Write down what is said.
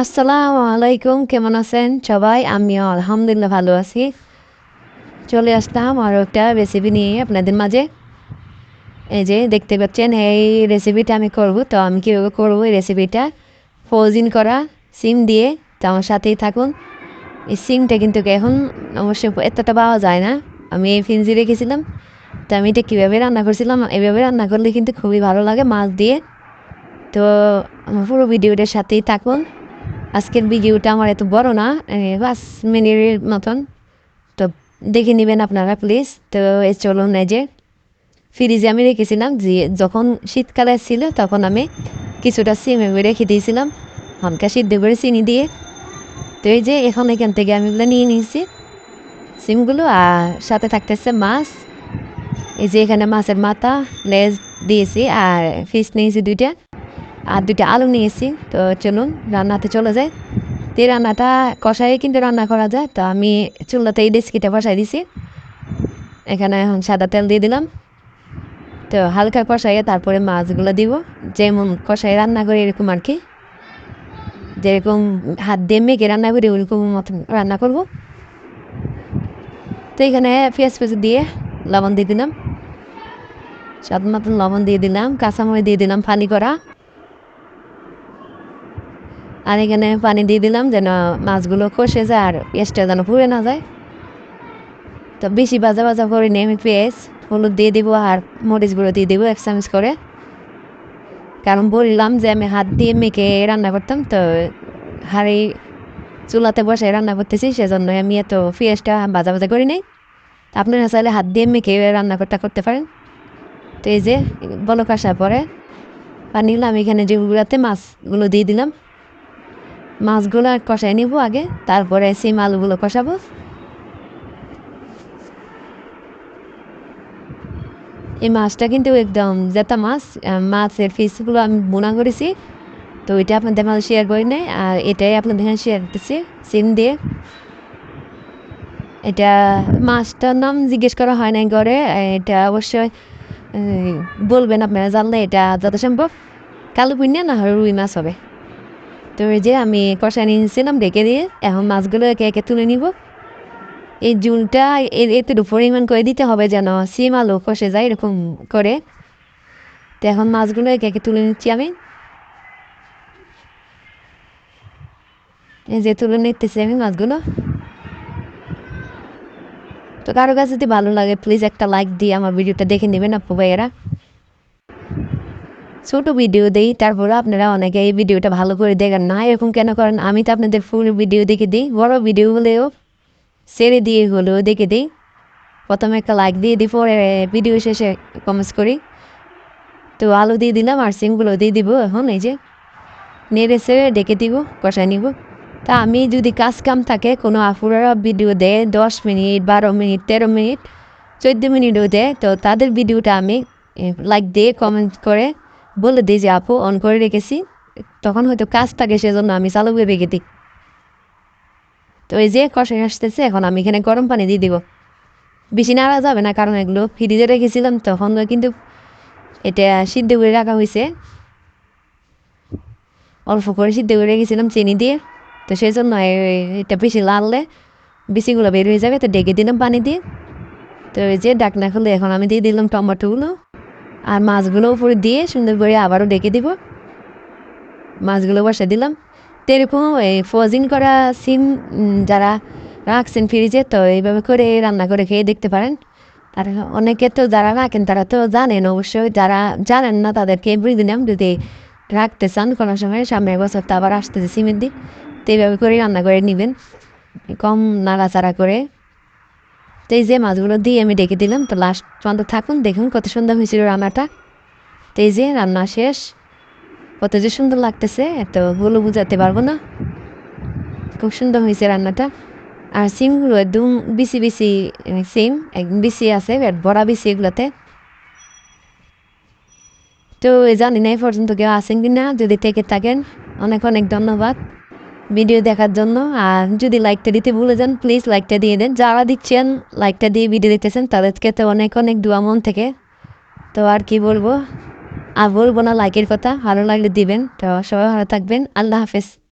আসসালামু আলাইকুম, কেমন আছেন সবাই? আমিও আলহামদুলিল্লাহ ভালো আছি। চলে আসলাম আরও একটা রেসিপি নিয়ে আপনাদের মাঝে। এই যে দেখতে পাচ্ছেন, এই রেসিপিটা আমি করব। তো আমি কীভাবে করব এই রেসিপিটা ফ্রোজিন করা সিম দিয়ে, তো আমার সাথেই থাকুন। এই সিমটা কিন্তু এখন অবশ্যই এতটা পাওয়া যায় না। আমি এই ফিনজি রেখেছিলাম। তো আমি এটা কীভাবে রান্না করছিলাম? এভাবে রান্না করলে কিন্তু খুবই ভালো লাগে মাছ দিয়ে। তো পুরো ভিডিওটার সাথেই থাকুন। আজকের ভিডিওটা আমার এত বড় না এ, পাঁচ মিনিটের মতন। তো দেখে নেবেন আপনারা প্লিজ তো এই চলুন এই যে ফ্রিজে আমি রেখেছিলাম যে যখন শীতকালে ছিল তখন আমি কিছুটা সিম রেখে দিয়েছিলাম হালকা সিদ্ধ করে চিনি দিয়ে। তো এই যে এখন এখান থেকে আমি এগুলো নিয়ে নিয়েছি সিমগুলো। আর সাথে থাকতেছে মাছ। এই যে এখানে মাছের মাথা লেজ দিয়েছি আর ফিশ নিয়েছি দুইটা। আর দুইটা আলু নিয়েছি তো চলুন, রান্নাতে চলে যাই। তো রান্নাটা কষাই কিন্তু রান্না করা যায়। তো আমি চুলাতে এই ডেস্কিটা বসাই দিছি। এখানে এখন সাদা তেল দিয়ে দিলাম। তো হালকা কষাইয়ে তারপরে মাছগুলো দিব। যেমন কষাই রান্না করে এরকম আর কি। যেরকম হাত দিয়ে মেঘে রান্না করি, ওরকম মতন রান্না করব। তো এখানে পেঁয়াজ পেঁয়াজ দিয়ে লবণ দিয়ে দিলাম। স্বাদ মতন লবণ দিয়ে দিলাম, কাঁচামরিচ দিয়ে দিলাম পানি করা। আর এখানে পানি দিয়ে দিলাম যেন মাছগুলো কষে যায় আর পেঁয়াজটা যেন পুড়ে না যায়। তো বেশি বাজা ভাজা করে নিয়ে আমি পেঁয়াজ, হলুদ দিয়ে দিব আর মরিচগুলো দিয়ে দিব এক চামচ করে। কারণ বললাম যে আমি হাত দিয়ে মেখে রান্না করতাম, তো হাড়ি চুলাতে বসে রান্না করতেছি সেজন্য আমি এত পেঁয়াজটা ভাজা ভাজা করি নাই। আপনারা চাইলে হাত দিয়ে মেখে রান্না করতে করতে পারেন। তো এই যে বলক আসার পরে পানিগুলো আমি এখানে যেগুলোতে মাছগুলো দিয়ে দিলাম। মাছগুলো কষাই নিব আগে, তারপরে সিম আলুগুলো কষাবো। এই মাছটা কিন্তু একদম জেতা মাছ মাছের ফিসগুলো আমি বোনা করেছি। তো এটা আপনাদের মাঝে শেয়ার করি নাই, আর এটাই আপনাদের এখানে শেয়ার করতেছি, সিম দিয়ে। এটা মাছটার নাম জিজ্ঞেস করা হয় নাই ঘরে, এটা অবশ্যই বলবেন আপনারা জানলে এটা যত সম্ভব। কালো পুণ্যা না রুই মাছ হবে। তো যে আমি কষাই নিয়েছিলাম ডেকে দিয়ে এখন মাছগুলো একে একে তুলে নিব? এই জুনটা এতে পরিমাণ করে দিতে হবে যেন সিম আলু কষে যায় এরকম করে। তো এখন মাছগুলো একে একে তুলে নিচ্ছি আমি? এই যে তুলে নিতেছি আমি মাছগুলো। তো কারও কাছে যদি ভালো লাগে প্লিজ একটা লাইক দিয়ে আমার ভিডিওটা দেখে নেবেন, আপু ভাইয়েরা। ছোটো ভিডিও দিই তারপরে আপনারা অনেকে এই ভিডিওটা ভালো করে দেখেন। না এরকম কেন করেন? আমি তো আপনাদের ফুল ভিডিও দেখে দিই। বড় ভিডিও হলেও ছেড়ে দিয়ে হলেও দেখে দিই। প্রথমে একটা লাইক দিয়ে দিই, পরে ভিডিও শেষে কমেন্টস করি। তো আলু দিয়ে দিলাম আর সিমগুলো দিয়ে দিব এখন, এই যে নেড়ে সেড়ে ডেকে দিব কষাই নিব। তা আমি যদি কাজ কাম থাকে, কোনো আপুরা ভিডিও দেয় দশ মিনিট, বারো মিনিট, তেরো মিনিট, চোদ্দ মিনিটও দেয়, তো তাদের ভিডিওটা আমি লাইক দিয়ে কমেন্ট করে বলে দিই যে, আপু অন করে রেখেছি। তখন হয়তো কাজ থাকে, সেজন্য আমি চালু রেখে দিই। তো এই যে কষাই আসতেছে, এখন আমি এখানে গরম পানি দিয়ে দিব। বেশি নাড়া যাবে না, কারণ এগুলো ফ্রিজে রেখেছিলাম, তখন কিন্তু এটা সিদ্ধ করে রাখা হয়েছে। অল্প করে সিদ্ধ করে রেখেছিলাম চিনি দিয়ে। তো সেই জন্য এটা বেশি লাললে বেশিগুলো বের হয়ে যাবে, তো ডেকে দিলাম পানি দিয়ে। তো এই যে ডাকনা খুলে এখন আমি দিয়ে দিলাম টমেটোগুলো। আর মাছগুলো উপরে দিয়ে সুন্দর করে আবারও ডেকে দিব। মাছগুলো বসে দিলাম। তো এরকম ফ্রোজিন করা সিম যারা রাখছেন ফ্রিজে, তো এইভাবে করে রান্না করে খেয়ে দেখতে পারেন। আর অনেকে তো যারা রাখেন, তারা তো জানেন অবশ্যই। যারা জানেন না, তাদেরকে বলে দিলাম, যদি রাখতে চান, কোনো সময় সামনের বছর তো আবার আসতেছে সিমের দিন তো এইভাবে করে রান্না করে নেবেন। কম নাড়াচাড়া করে তো এই যে মাছগুলো দিয়ে আমি ডেকে দিলাম, তো লাস্ট পর্যন্ত থাকুন, দেখুন কত সুন্দর হয়েছিল রান্নাটা। তো এই যে রান্না শেষ, কত যে সুন্দর লাগতেছে এত বলে বুঝাতে পারব না। খুব সুন্দর হয়েছে রান্নাটা। আর সিমগুলো একদম বিসি বিসি সিম, একদম বিসি আছে বড়া বিসি এগুলোতে। তো জানি না এই পর্যন্ত কেউ আছেন কি না যদি থেকে থাকেন, অনেক অনেক ধন্যবাদ। ভিডিও দেখার জন্য। আর যদি লাইকটা দিতে ভুলে যান প্লিজ লাইকটা দিয়ে দেন। যারা দিচ্ছেন লাইকটা দিয়ে ভিডিও দিতেছেন, তাদেরকে তো অনেক অনেক দোয়া মন থেকে। তো আর কি বলব? আর বলব না লাইকের কথা। ভালো লাগলে দিবেন। তো সবাই ভালো থাকবেন। আল্লাহ হাফেজ।